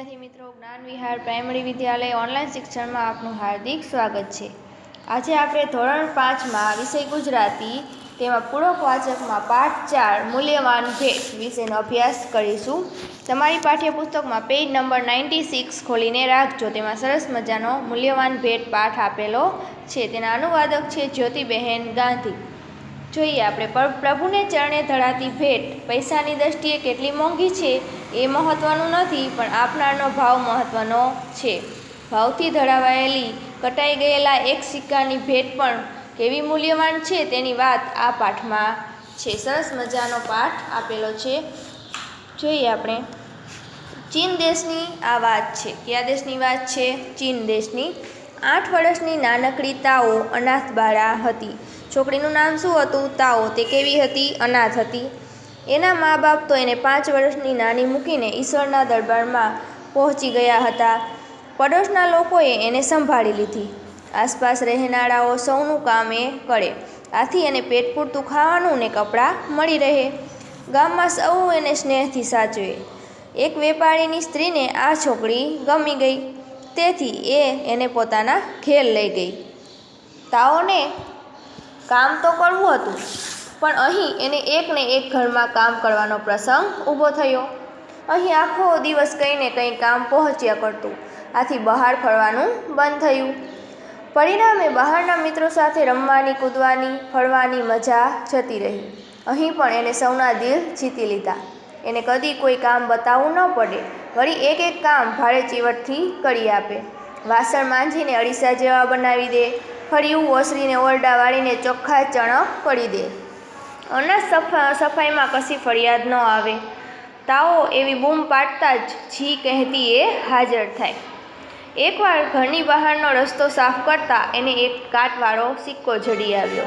વિદ્યાર્થી મિત્રો, જ્ઞાન વિહાર પ્રાઇમરી વિદ્યાલય ઓનલાઈન શિક્ષણમાં આપનું હાર્દિક સ્વાગત છે. આજે આપણે ધોરણ પાંચમાં વિષય ગુજરાતી, તેમાં પૂરક વાચકમાં પાઠ ચાર, મૂલ્યવાન ભેટ વિશેનો અભ્યાસ કરીશું. તમારી પાઠ્યપુસ્તકમાં પેજ નંબર નાઇન્ટી સિક્સ ખોલીને રાખજો, તેમાં સરસ મજાનો મૂલ્યવાન ભેટ પાઠ આપેલો છે. તેના અનુવાદક છે જ્યોતિબહેન ગાંધી. જોઈએ આપણે, પ્રભુને ચરણે ધરાતી ભેટ, પૈસાની દ્રષ્ટિએ કેટલી મોંઘી છે? એ મહત્ત્વનું નથી, પણ આપનારનો ભાવ મહત્ત્વનો છે. ભાવથી ધરાવાયેલી, કટાઈ ગયેલા એક સિક્કાની ભેટ પણ કેવી મૂલ્યવાન છે તેની વાત આ પાઠમાં છે. સરસ મજાનો પાઠ આપેલો છે. જોઈએ આપણે. ચીન દેશની આ વાત છે. કયા દેશની વાત છે? ચીન દેશની. આઠ વર્ષની નાનકડી તાઓ અનાથ બાળા હતી. છોકરીનું નામ શું હતું? તાઓ. તે કેવી હતી? અનાથ હતી. એના મા બાપ તો એને પાંચ વર્ષની નાની મૂકીને ઈશ્વરના દરબારમાં પહોંચી ગયા હતા. પડોશના લોકોએ એને સંભાળી લીધી. આસપાસ રહેનારાઓ સૌનું કામ એ કરે. આથી એને પેટ પૂરતું ખાવાનું ને કપડાં મળી રહે. ગામમાં સૌ એને સ્નેહથી સાચવે. એક વેપારીની સ્ત્રીને આ છોકરી ગમી ગઈ. તેથી એ એને પોતાના ઘેર લઈ ગઈ. તાઓને કામ તો કરવું હતું. પણ અહીં એને એકને એક ઘરમાં કામ કરવાનો પ્રસંગ ઊભો થયો. અહીં આખો દિવસ કંઈ ને કંઈ કામ પહોંચ્યા કરતું. આથી બહાર ફરવાનું બંધ થયું. પરિણામે બહારના મિત્રો સાથે રમવાની, કૂદવાની, ફરવાની મજા જતી રહી. અહીં પણ એને સૌના દિલ જીતી લીધા. એને કદી કોઈ કામ બતાવવું ન પડે. વળી એક એક કામ ભારે ચીવટથી કરી આપે. વાસણ માંજીને અળીસા જેવા બનાવી દે. ફળિયું ઓસરીને ઓરડા વાળીને ચોખ્ખા ચણક કરી દે. અનાજ સફા, સફાઈમાં કશી ફરિયાદ ન આવે. તાઓ એવી બૂમ પાડતા જ જી કહેતી એ હાજર થાય. એકવાર ઘરની બહારનો રસ્તો સાફ કરતા એને એક કાટવાળો સિક્કો જડી આવ્યો.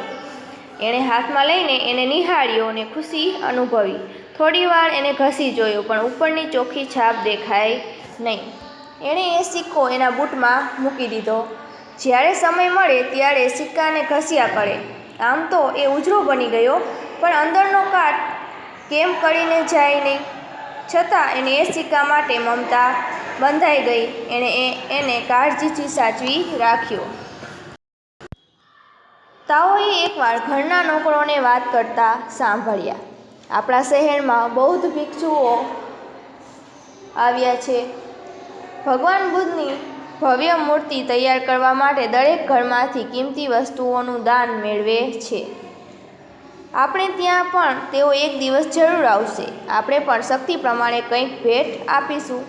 એણે હાથમાં લઈને એને નિહાળ્યો અને ખુશી અનુભવી. થોડીવાર એને ઘસી જોયો, પણ ઉપરની ચોખ્ખી છાપ દેખાય નહીં. એણે એ સિક્કો એના બૂટમાં મૂકી દીધો. જ્યારે સમય મળે ત્યારે સિક્કાને ઘસ્યા કરે. આમ તો એ ઉજળો બની ગયો પણ અંદરનો કાટ કેમ કરીને જાય નહીં? છતાં એને એ સિક્કા માટે મમતા બંધાઈ ગઈ. એણે એ, એને કાળજીથી સાચવી રાખ્યો. તાઓએ એકવાર ઘરના નોકરોને વાત કરતા સાંભળ્યા. આપણા શહેરમાં બૌદ્ધ ભિક્ષુઓ આવ્યા છે. ભગવાન બુદ્ધની ભવ્ય મૂર્તિ તૈયાર કરવા માટે દરેક ઘરમાંથી કિંમતી વસ્તુઓનું દાન મેળવે છે. આપણે ત્યાં પણ તેઓ એક દિવસ જરૂર આવશે. આપણે પણ શક્તિ પ્રમાણે કંઈક ભેટ આપીશું.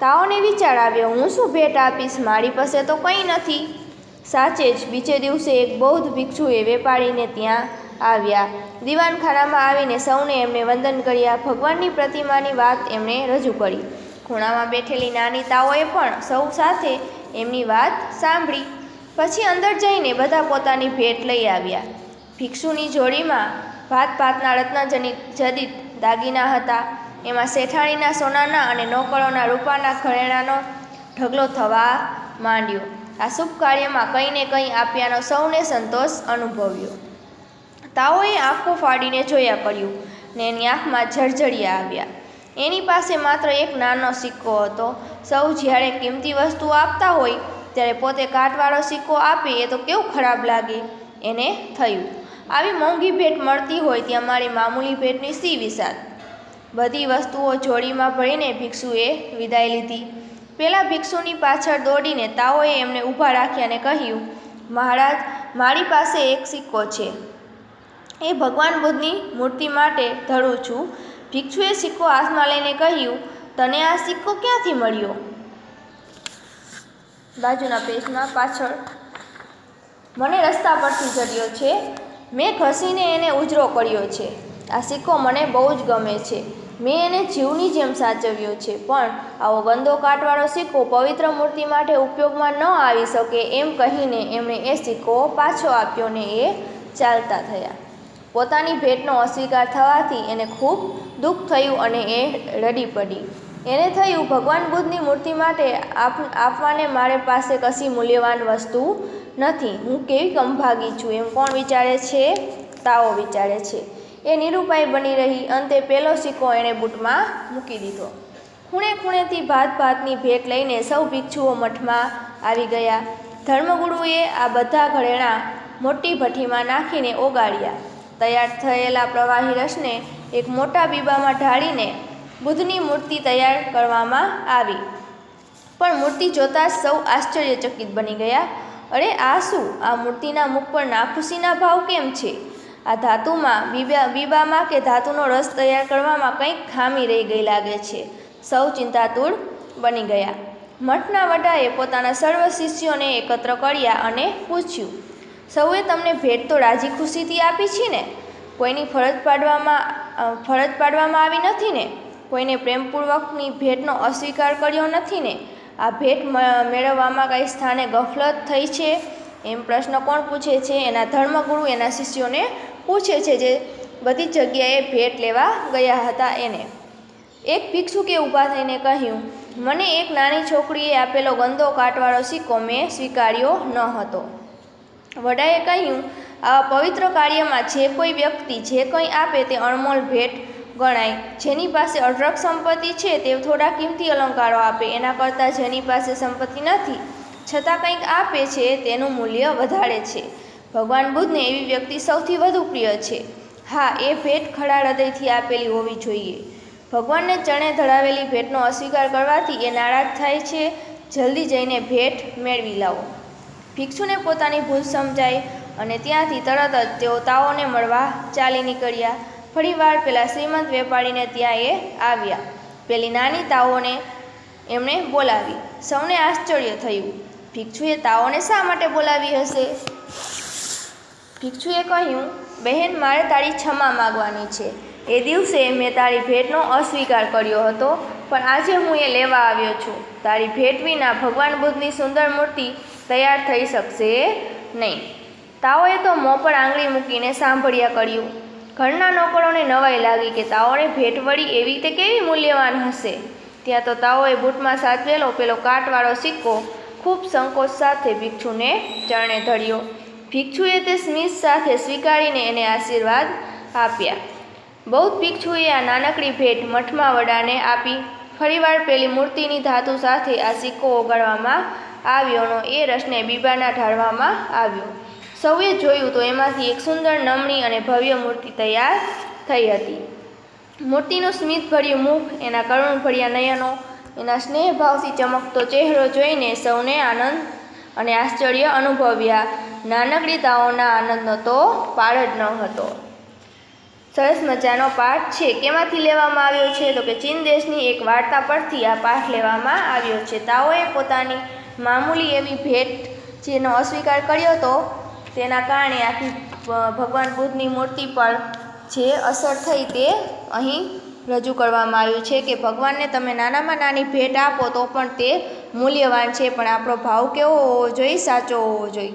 તાઓને વિચાર આવ્યો, હું શું ભેટ આપીશ? મારી પાસે તો કંઈ નથી. સાચે જ બીજે દિવસે એક બૌદ્ધ ભિક્ષુએ વેપારીને ત્યાં આવ્યા. દીવાનખાનામાં આવીને સૌને એમને વંદન કર્યા. ભગવાનની પ્રતિમાની વાત એમણે રજૂ કરી. ખૂણામાં બેઠેલી નાની તાઓએ પણ સૌ સાથે એમની વાત સાંભળી. પછી અંદર જઈને બધા પોતાની ભેટ લઈ આવ્યા. ભિક્ષુની જોડીમાં ભાત ભાતના રત્નજનિત જડિત દાગીના હતા. એમાં શેઠાણીના સોનાના અને નોકરોના રૂપાના ઘરેણાનો ઢગલો થવા માંડ્યો. આ શુભ કાર્યમાં કંઈ ને કંઈ આપ્યાનો સૌને સંતોષ અનુભવ્યો. તાઓએ આંખો ફાડીને જોયા કર્યું ને એની આંખમાં જળજળિયા આવ્યા. એની પાસે માત્ર એક નાનો સિક્કો હતો. સૌ જ્યારે કિંમતી વસ્તુ આપતા હોય, ત્યારે પોતે કાટવાળો સિક્કો આપે એ તો કેવું ખરાબ લાગે? એને થયું. આવી મોંઘી ભેટ મળતી હોય ત્યાં મારી મામૂલી ભેટની સી વિસાદ બધી વસ્તુઓ જોડીમાં ભરીને ભિક્ષુએ વિદાય લીધી. પેલા ભિક્ષુની પાછળ દોડીને તાઓએ એમને ઊભા રાખ્યા અને કહ્યું, મહારાજ, મારી પાસે એક સિક્કો છે. એ ભગવાન બુદ્ધની મૂર્તિ માટે ધરું છું. ભિક્ષુએ સિક્કો હાથમાં લઈને કહ્યું, તને આ સિક્કો ક્યાંથી મળ્યો? બાજુના પેજમાં પાછળ મને રસ્તા પરથી જડ્યો છે. મેં ઘસીને એને ઉજરો કર્યો છે. આ સિક્કો મને બહુ જ ગમે છે. મેં એને જીવની જેમ સાચવ્યો છે, પણ આવો ગંદો કાટવાળો સિક્કો પવિત્ર મૂર્તિ માટે ઉપયોગમાં ન આવી શકે એમ કહીને એમણે એ સિક્કો પાછો આપ્યો ને એ ચાલતા થયા. પોતાની ભેટનો અસ્વીકાર થવાથી એને ખૂબ દુઃખ થયું અને એ રડી પડી. એને થયું ભગવાન બુદ્ધની મૂર્તિ માટે આપ, આપવાને મારે પાસે કશી મૂલ્યવાન વસ્તુ નથી. હું કેવી કંભાગી છું? એમ કોણ વિચારે છે? તાઓ વિચારે છે. એ નિરૂપાય બની રહી. અંતે પેલો સિક્કો એણે બૂટમાં મૂકી દીધો. ખૂણે ખૂણેથી ભાત ભાતની ભેટ લઈને સૌ ભિક્ષુઓ મઠમાં આવી ગયા. ધર્મગુરુએ આ બધા ઘરેણાં મોટી ભઠ્ઠીમાં નાખીને ઓગાળ્યા. તૈયાર થયેલા પ્રવાહી રસને એક મોટા બીબામાં ઢાળીને બુદ્ધની મૂર્તિ તૈયાર કરવામાં આવી. પણ મૂર્તિ જોતાં સૌ આશ્ચર્યચકિત બની ગયા. અરે, આ શું? આ મૂર્તિના મુખ પર નાખુશીના ભાવ કેમ છે? આ ધાતુમાં બીબા, બીબામાં કે ધાતુનો રસ તૈયાર કરવામાં કંઈક ખામી રહી ગઈ લાગે છે. સૌ ચિંતાતુર બની ગયા. મઠના વડાએ પોતાના સર્વ શિષ્યોને એકત્ર કર્યા અને પૂછ્યું, સૌએ તમને ભેટ તો રાજી ખુશીથી આપી છે ને? કોઈની ફરજ પાડવામાં ફરજ પાડવામાં આવી નથી ને? કોઈને પ્રેમપૂર્વકની ભેટનો અસ્વીકાર કર્યો નથી ને? આ ભેટ મેળવવામાં કાંઈ સ્થાને ગફલત થઈ છે? એમ પ્રશ્ન કોણ પૂછે છે? એના ધર્મગુરુ, એના શિષ્યોને પૂછે છે જે બધી જગ્યાએ ભેટ લેવા ગયા હતા એને. એક ભિક્ષુકે ઊભા થઈને કહ્યું, મને એક નાની છોકરીએ આપેલો ગંદો કાટવાળો સિક્કો મેં સ્વીકાર્યો ન હતો. વડાએ કહ્યું, આવા પવિત્ર કાર્યમાં જે કોઈ વ્યક્તિ જે કંઈ આપે તે અણમોલ ભેટ ગણાય. જેની પાસે અઢળક સંપત્તિ છે તે થોડા કિંમતી અલંકારો આપે. એના કરતાં જેની પાસે સંપત્તિ નથી, છતાં કંઈક આપે છે, તેનું મૂલ્ય વધારે છે. ભગવાન બુદ્ધને એવી વ્યક્તિ સૌથી વધુ પ્રિય છે. હા, એ ભેટ ખડા હૃદયથી આપેલી હોવી જોઈએ. ભગવાનને ચણે ધરાવેલી ભેટનો અસ્વીકાર કરવાથી એ નારાજ થાય છે. જલ્દી જઈને ભેટ મેળવી લાવો. ભિક્ષુને પોતાની ભૂલ સમજાય અને ત્યાંથી તરત જ તેઓ તાઓને મળવા ચાલી નીકળ્યા. ફરીવાર પેલા શ્રીમંત વેપારીને ત્યાં એ આવ્યા. પેલી નાની તાઓને એમણે બોલાવી. સૌને આશ્ચર્ય થયું. ભિક્ષુએ તાઓને શા માટે બોલાવી હશે? ભિક્ષુએ કહ્યું, બહેન, મારે તારી ક્ષમા માગવાની છે. એ દિવસે મેં તારી ભેટનો અસ્વીકાર કર્યો હતો, પણ આજે હું એ લેવા આવ્યો છું. તારી ભેટ વિના ભગવાન બુદ્ધની સુંદર મૂર્તિ તૈયાર થઈ શકશે નહીં. તાઓએ તો મોં પર આંગળી મૂકીને સાંભળ્યા કર્યું. ઘરના નોકરોને નવાઈ લાગી કે તાઓને ભેટ વળી એવી તે કેવી મૂલ્યવાન હશે? ત્યાં તો તાઓએ બૂટમાં સાચવેલો પેલો કાટવાળો સિક્કો ખૂબ સંકોચ સાથે ભિક્ષુને ચરણે ધર્યો. ભિક્ષુએ તે સ્મિત સાથે સ્વીકારીને એને આશીર્વાદ આપ્યા. બૌદ્ધ ભિક્ષુએ આ નાનકડી ભેટ મઠમાં વડાને આપી. ફરીવાર પેલી મૂર્તિની ધાતુ સાથે આ સિક્કો ઓગાળવામાં આવ્યોનો એ રસને બીબાના ઢાળવામાં આવ્યો. સૌએ જોયું તો એમાંથી એક સુંદર, નમણી અને ભવ્ય મૂર્તિ તૈયાર થઈ હતી. મૂર્તિનું સ્મિતભર્યું મુખ, એના કરુણભર્યા નયનો, એના સ્નેહભાવથી ચમકતો ચહેરો જોઈને સૌને આનંદ અને આશ્ચર્ય અનુભવ્યા. નાનકડી તાઓના આનંદનો તો પાર જ ન હતો. સરસ મજાનો પાઠ છે. કેમાંથી લેવામાં આવ્યો છે? તો કે ચીન દેશની એક વાર્તા પરથી આ પાઠ લેવામાં આવ્યો છે. તાઓએ પોતાની મામૂલી એવી ભેટ જેનો અસ્વીકાર કર્યો હતો તેના કારણે આખી ભગવાન બુદ્ધની મૂર્તિ પર જે અસર થઈ તે અહીં રજૂ કરવામાં આવ્યું છે કે ભગવાનને તમે નાનામાં નાની ભેટ આપો તો પણ તે મૂલ્યવાન છે, પણ આપણો ભાવ કેવો હોવો જોઈએ, સાચો હોવો જોઈએ.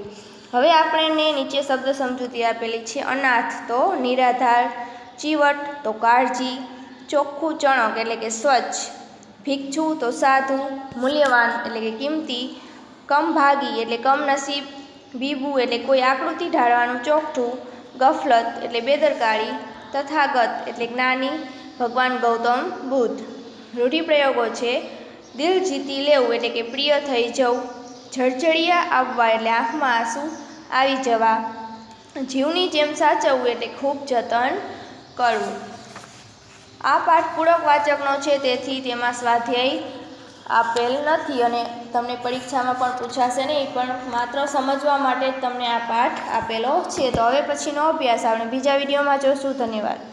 હવે આપણે નીચે શબ્દ સમજૂતી આપેલી છે, અનાથ તો નિરાધાર, ચીવટ તો કાળજી, ચોખ્ખું ચણક એટલે કે સ્વચ્છ ભિક્ષુ તો સાધુ, મૂલ્યવાન એટલે કે કિંમતી, કમભાગી એટલે કમનસીબ બીબુ એટલે કોઈ આકૃતિ ઢાળવાનું ચોકઠું ગફલત એટલે બેદરકારી, તથાગત એટલે જ્ઞાની, ભગવાન ગૌતમ બુદ્ધ. રૂઢિપ્રયોગો છે, દિલ જીતી લેવું એટલે કે પ્રિય થઈ જવું જળજળિયા આવવા એટલે આંખમાં આંસુ આવી જવા, જીવની જેમ સાચવવું એટલે ખૂબ જતન કરવું. આ પાઠ પૂરક વાચકનો છે, તેથી તેમાં સ્વાધ્યાય આપેલ નથી અને તમને પરીક્ષામાં પણ પૂછાશે નહીં, પણ માત્ર સમજવા માટે તમને આ પાઠ આપેલો છે. તો હવે પછીનો અભ્યાસ આપણે બીજા વિડીયોમાં જોશું. ધન્યવાદ.